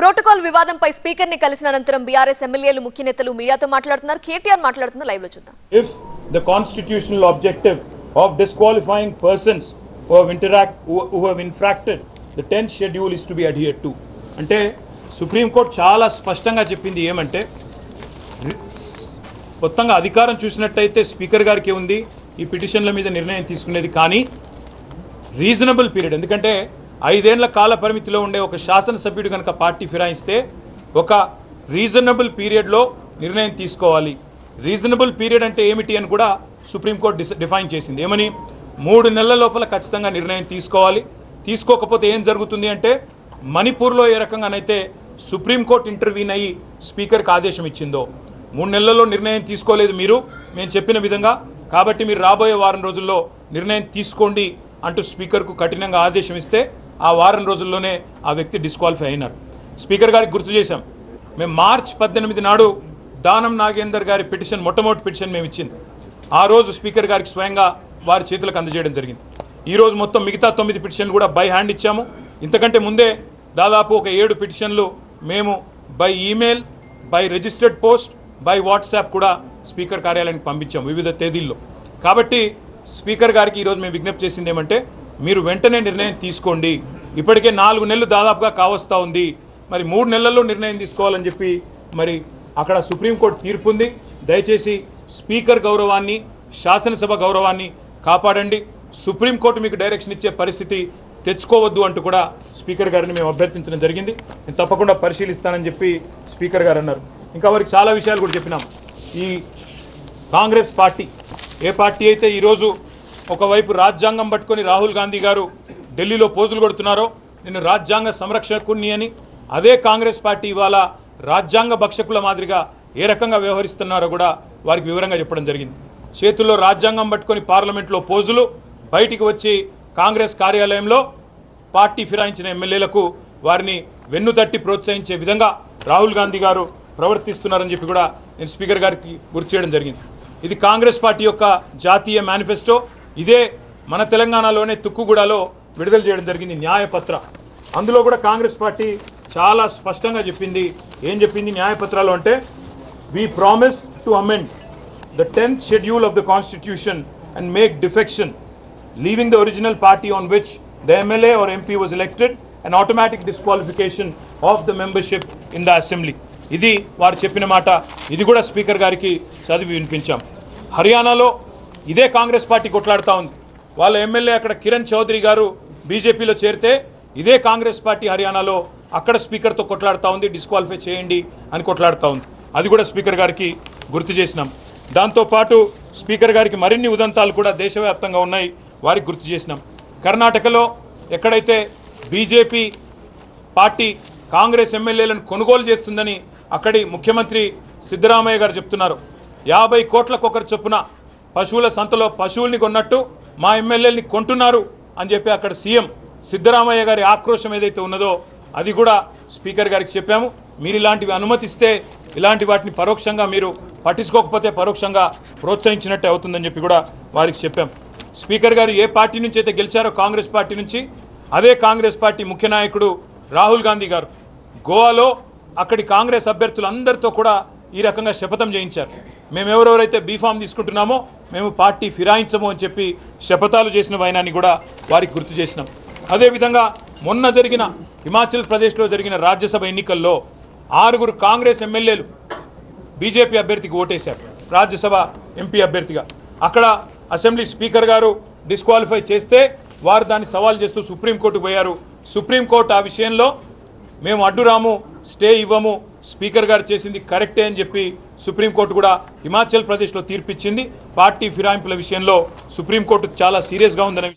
Protocol వివాదంపై స్పీకర్ని కలిసిన అనంతరం బీఆర్ఎస్ ఎమ్మెల్యేలు ముఖ్య నేతలు మీడియాతో మాట్లాడుతున్నారు. కేటీఆర్ మాట్లాడుతున్న లైవ్లో చూద్దాం. If the constitutional objective of disqualifying persons who have interact who, who have infracted the 10th schedule is to be adhered to. అంటే సుప్రీంకోర్టు చాలా స్పష్టంగా చెప్పింది ఏమంటే మొత్తంగా అధికారం చూసినట్టయితే స్పీకర్ గారికి ఉంది ఈ పిటిషన్ల మీద నిర్ణయం తీసుకునేది కానీ రీజనబుల్ పీరియడ్. ఎందుకంటే ఐదేళ్ళ కాల పరిమితిలో ఉండే ఒక శాసనసభ్యుడు కనుక పార్టీ ఫిరాయిస్తే ఒక రీజనబుల్ పీరియడ్లో నిర్ణయం తీసుకోవాలి. రీజనబుల్ పీరియడ్ అంటే ఏమిటి అని కూడా సుప్రీంకోర్టు డిస్ డిఫైన్ చేసింది. ఏమని? మూడు నెలల లోపల ఖచ్చితంగా నిర్ణయం తీసుకోవాలి. తీసుకోకపోతే ఏం జరుగుతుంది అంటే మణిపూర్లో ఏ రకంగానైతే సుప్రీంకోర్టు ఇంటర్వ్యూన్ అయ్యి స్పీకర్కి ఆదేశం ఇచ్చిందో మూడు నెలల్లో నిర్ణయం తీసుకోలేదు మీరు మేము చెప్పిన విధంగా కాబట్టి మీరు రాబోయే వారం రోజుల్లో నిర్ణయం తీసుకోండి అంటూ స్పీకర్కు కఠినంగా ఆదేశం ఇస్తే ఆ వారం రోజుల్లోనే ఆ వ్యక్తి డిస్క్వాలిఫై అయినారు. స్పీకర్ గారికి గుర్తు చేశాం మేము మార్చ్ పద్దెనిమిది నాడు దానం నాగేందర్ గారి పిటిషన్ మొట్టమొదటి పిటిషన్ మేము ఇచ్చింది. ఆ రోజు స్పీకర్ గారికి స్వయంగా వారి చేతులకు అందజేయడం జరిగింది. ఈరోజు మొత్తం మిగతా తొమ్మిది పిటిషన్లు కూడా బై హ్యాండ్ ఇచ్చాము. ఇంతకంటే ముందే దాదాపు ఒక ఏడు పిటిషన్లు మేము by email by registered post by WhatsApp కూడా స్పీకర్ కార్యాలయానికి పంపించాము వివిధ తేదీల్లో. కాబట్టి స్పీకర్ గారికి ఈరోజు మేము విజ్ఞప్తి చేసింది ఏమంటే మీరు వెంటనే నిర్ణయం తీసుకోండి. ఇప్పటికే నాలుగు నెలలు దాదాపుగా కావస్తా ఉంది. మరి మూడు నెలల్లో నిర్ణయం తీసుకోవాలని చెప్పి మరి అక్కడ సుప్రీంకోర్టు తీర్పు ఉంది. దయచేసి స్పీకర్ గౌరవాన్ని శాసనసభ గౌరవాన్ని కాపాడండి. సుప్రీంకోర్టు మీకు డైరెక్షన్ ఇచ్చే పరిస్థితి తెచ్చుకోవద్దు అంటూ కూడా స్పీకర్ గారిని మేము అభ్యర్థించడం జరిగింది. నేను తప్పకుండా పరిశీలిస్తానని చెప్పి స్పీకర్ గారు అన్నారు. ఇంకా వారికి చాలా విషయాలు కూడా చెప్పినాం. ఈ కాంగ్రెస్ పార్టీ ఏ పార్టీ అయితే ఈరోజు ఒకవైపు రాజ్యాంగం పట్టుకొని రాహుల్ గాంధీ గారు ఢిల్లీలో పోజులు కొడుతున్నారో నేను రాజ్యాంగ సంరక్షకుణ్ణి అని అదే కాంగ్రెస్ పార్టీ ఇవాళ రాజ్యాంగ భక్షకుల మాదిరిగా ఏ రకంగా వ్యవహరిస్తున్నారో కూడా వారికి వివరంగా చెప్పడం జరిగింది. చేతుల్లో రాజ్యాంగం పట్టుకొని పార్లమెంట్లో పోజులు బయటికి వచ్చి కాంగ్రెస్ కార్యాలయంలో పార్టీ ఫిరాయించిన ఎమ్మెల్యేలకు వారిని వెన్నుతట్టి ప్రోత్సహించే విధంగా రాహుల్ గాంధీ గారు ప్రవర్తిస్తున్నారని చెప్పి కూడా నేను స్పీకర్ గారికి గుర్తు చేయడం జరిగింది. ఇది కాంగ్రెస్ పార్టీ యొక్క జాతీయ మేనిఫెస్టో ఇదే మన తెలంగాణలోనే తుక్కుగూడలో విడుదల చేయడం జరిగింది న్యాయపత్ర. అందులో కూడా కాంగ్రెస్ పార్టీ చాలా స్పష్టంగా చెప్పింది. ఏం చెప్పింది న్యాయపత్రాలు అంటే we promise to amend the tenth schedule of the constitution and make defection leaving the original party on which the MLA or MP was elected and automatic disqualification of the membership in the assembly ఇది వారు చెప్పిన మాట. ఇది కూడా speaker గారికి చదివి వినిపించాం. హర్యానాలో ఇదే కాంగ్రెస్ పార్టీ కొట్లాడుతూ ఉంది. వాళ్ళ ఎమ్మెల్యే అక్కడ కిరణ్ చౌదరి గారు బీజేపీలో చేరితే ఇదే కాంగ్రెస్ పార్టీ హర్యానాలో అక్కడ స్పీకర్తో కొట్లాడుతూ ఉంది డిస్క్వాలిఫై చేయండి అని కొట్లాడుతూ ఉంది. అది కూడా స్పీకర్ గారికి గుర్తు చేసినాం. దాంతోపాటు స్పీకర్ గారికి మరిన్ని ఉదంతాలు కూడా దేశవ్యాప్తంగా ఉన్నాయి వారికి గుర్తు చేసినాం. కర్ణాటకలో ఎక్కడైతే బీజేపీ పార్టీ కాంగ్రెస్ ఎమ్మెల్యేలను కొనుగోలు చేస్తుందని అక్కడి ముఖ్యమంత్రి సిద్ధరామయ్య గారు చెప్తున్నారు. యాభై కోట్లకొకరు చొప్పున పశువుల సంతలో పశువుల్ని కొన్నట్టు మా ఎమ్మెల్యేని కొంటున్నారు అని చెప్పి అక్కడ సీఎం సిద్ధరామయ్య గారి ఆక్రోశం ఏదైతే ఉన్నదో అది కూడా స్పీకర్ గారికి చెప్పాము. మీరు ఇలాంటివి అనుమతిస్తే ఇలాంటి వాటిని పరోక్షంగా మీరు పట్టించుకోకపోతే పరోక్షంగా ప్రోత్సహించినట్టే అవుతుందని చెప్పి కూడా వారికి చెప్పాం. స్పీకర్ గారు ఏ పార్టీ నుంచి అయితే గెలిచారో కాంగ్రెస్ పార్టీ నుంచి అదే కాంగ్రెస్ పార్టీ ముఖ్య నాయకుడు రాహుల్ గాంధీ గారు. గోవాలో అక్కడి కాంగ్రెస్ అభ్యర్థులందరితో కూడా ఈ రకంగా శపథం చేయించారు. మేము ఎవరెవరైతే బీఫామ్ తీసుకుంటున్నామో మేము పార్టీ ఫిరాయించము అని చెప్పి శపథాలు చేసిన వైనాన్ని కూడా వారికి గుర్తు చేసినాం. అదేవిధంగా మొన్న జరిగిన హిమాచల్ ప్రదేశ్లో జరిగిన రాజ్యసభ ఎన్నికల్లో ఆరుగురు కాంగ్రెస్ ఎమ్మెల్యేలు బీజేపీ అభ్యర్థికి ఓటేశారు. రాజ్యసభ ఎంపీ అభ్యర్థిగా. అక్కడ అసెంబ్లీ స్పీకర్ గారు డిస్క్వాలిఫై చేస్తే వారు దాన్ని సవాల్ చేస్తూ సుప్రీంకోర్టుకు పోయారు. సుప్రీంకోర్టు ఆ విషయంలో మేము అడ్డురాము స్టే ఇవ్వము స్పీకర్ గారు చేసింది కరెక్టే అని చెప్పి సుప్రీంకోర్టు కూడా హిమాచల్ ప్రదేశ్లో తీర్పిచ్చింది. పార్టీ ఫిరాయింపుల విషయంలో సుప్రీంకోర్టు చాలా సీరియస్గా ఉందనే